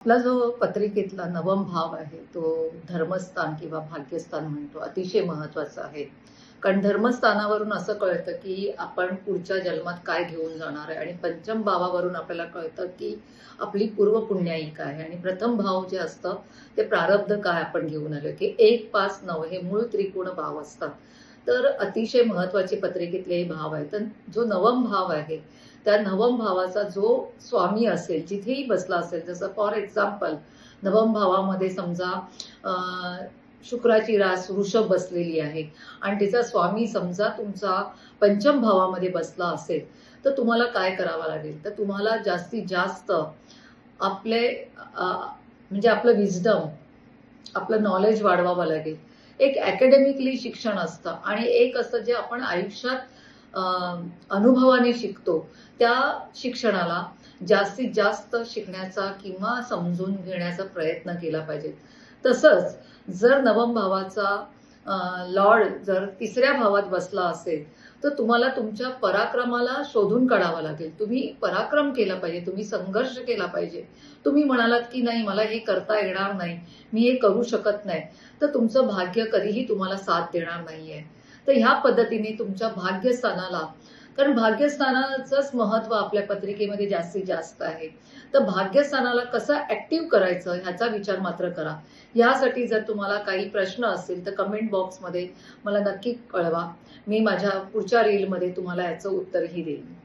आपला जो पत्रिकेतला नवम भाव आहे तो धर्मस्थान किंवा भाग्यस्थान म्हणतो अतिशय महत्त्वाचा आहे. कारण धर्मस्थानावरून असं कळतं की आपण पुढच्या जन्मात काय घेऊन जाणार आहे आणि पंचम भावावरून आपल्याला कळतं की आपली पूर्व पुण्याई काय आहे. आणि प्रथम भाव जे असतं ते प्रारब्ध काय आपण घेऊन आलो की एक पाच नऊ हे मूळ त्रिकोण भाव असतात. तर अतिशय महत्त्वाचे पत्रिकेतले हे भाव आहेत. तर जो नवम भाव आहे त्या नवम भावाचा जो स्वामी असेल जिथेही बसला असेल जसं फॉर एक्झाम्पल नवम भावामध्ये समजा शुक्राची रास वृषभ बसलेली आहे आणि तिचा स्वामी समजा तुमचा पंचम भावामध्ये बसला असेल तर तुम्हाला काय करावं लागेल? तर तुम्हाला जास्तीत जास्त आपले म्हणजे आपलं विजडम आपलं नॉलेज वाढवावं लागेल. एक अकॅडमिकली शिक्षण असतं आणि एक असतं जे आपण आयुष्यात अनुभवाने शिकतो. त्या शिक्षणाला जास्तीत जास्त शिकण्याचा किंवा समजून घेण्याचा प्रयत्न केला पाहिजे. तसंच जर नवम भावाचा लॉर्ड जर तिसऱ्या भावात बसला असेल तर तुम्हाला तुमच्या पराक्रमाला शोधून काढावा लागेल. तुम्ही पराक्रम केला पाहिजे तुम्ही संघर्ष केला पाहिजे. तुम्ही म्हणालात की नाही मला हे करता येणार नाही मी हे करू शकत नाही तर तुमचं भाग्य कधीही तुम्हाला साथ देणार नाहीये. तर ह्या पद्धतीने तुमच्या भाग्यस्थानाला कारण भाग्यस्थानाचंच महत्त्व आपल्या पत्रिकेमध्ये जास्तीत जास्त आहे. तर भाग्यस्थानाला कसं ऍक्टिव्ह करायचं ह्याचा विचार मात्र करा. यासाठी जर तुम्हाला काही प्रश्न असतील तर कमेंट बॉक्समध्ये मला नक्की कळवा. मी माझ्या पुढच्या रीलमध्ये तुम्हाला याचं उत्तरही देईन.